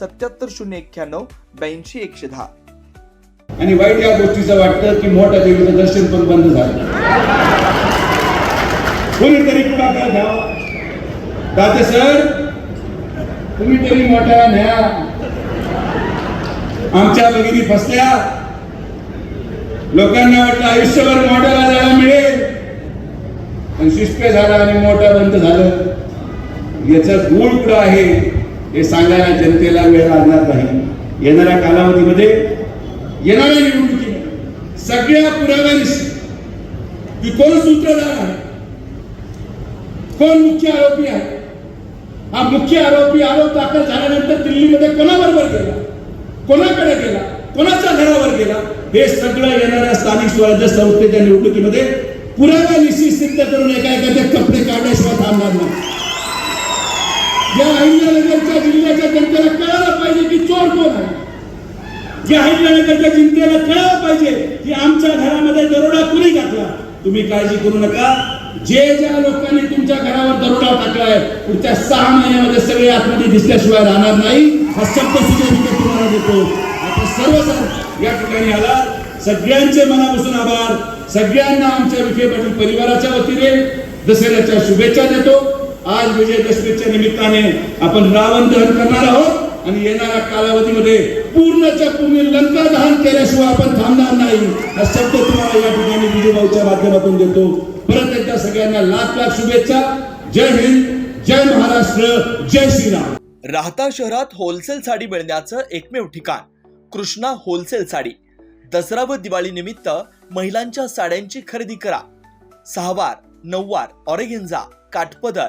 सत्याहत्तर शून्य एक्क्याण्णव ब्याऐंशी एकशे दहा. आणि वाईट या गोष्टीचं वाटतं की मोठ्या देवीचं दर्शन पण बंद झालं. कोणीतरी पुढाकार घ्यावा. दादा सर तुम्ही तरी मोठ्या न्या. आमच्या भगिनी फसल्या. लोकांना वाटलं आयुष्यभर मोठ्याला जायला मिळेल. आणि शिष्ट झाला आणि मोठा बंद झालं. याचा गुळ कुठं आहे? हे सांगायला जनतेला वेळ लागणार नाही. येणाऱ्या कालावधीमध्ये येणाऱ्या निवडणुकीत सगळ्या पुराव्यानिशी कोण सूत्रधार आहे? कोण मुख्य आरोपी आहे? हा मुख्य आरोपी आरोप दाखल झाल्यानंतर दिल्लीमध्ये कोणाबरोबर गेला? कोणाकडे गेला? कोणाच्या घरावर गेला? हे सगळं येणाऱ्या स्थानिक स्वराज्य संस्थेच्या निवडणुकीमध्ये पुराव्यानिशी सिद्ध करून एका एखाद्या कपडे काढल्याशिवाय थांबणार नाही. या अहिल्यानगरच्या जिल्ह्याच्या जनतेला कळायला पाहिजे की चोर कोण आहे. या अहिल्यानगरच्या जनतेला कळायला पाहिजे की आमच्या घरामध्ये दरोडा कुणी घातला तुम्ही काळजी करू नका. जे ज्या लोकांनी तुमच्या घरावर दरोडा टाकलाय पुढच्या सहा महिन्यामध्ये सगळे आतमध्ये दिसल्याशिवाय राहणार नाही. हा शब्द सुद्धा मी तुम्हाला देतो. आता सर्व या ठिकाणी आला सगळ्यांचे मनापासून आभार. सगळ्यांना आमच्या विखे पाटील परिवाराच्या वतीने दसऱ्याच्या शुभेच्छा देतो. आज विजयदशमीच्या निमित्ताने आपण रावण दहन करणार आहोत आणि येणाऱ्या कालावधीमध्ये पूर्णच्या पूर्ण लंका दहन केल्याशिवाय आपण थांबणार नाही. हा शब्द तुम्हाला या ठिकाणी विजयभाऊच्या माध्यमातून देतो. परत एकदा सगळ्यांना लाख लाख शुभेच्छा. जय हिंद जय महाराष्ट्र जय श्रीराम. राहता शहरात होलसेल साडी मिळण्याचं एकमेव ठिकाण कृष्णा होलसेल साडी. दसरा व दिवाळी निमित्त महिलांच्या साड्यांची खरेदी करा. सहावार नऊवार ऑरेगेंजा काठपदर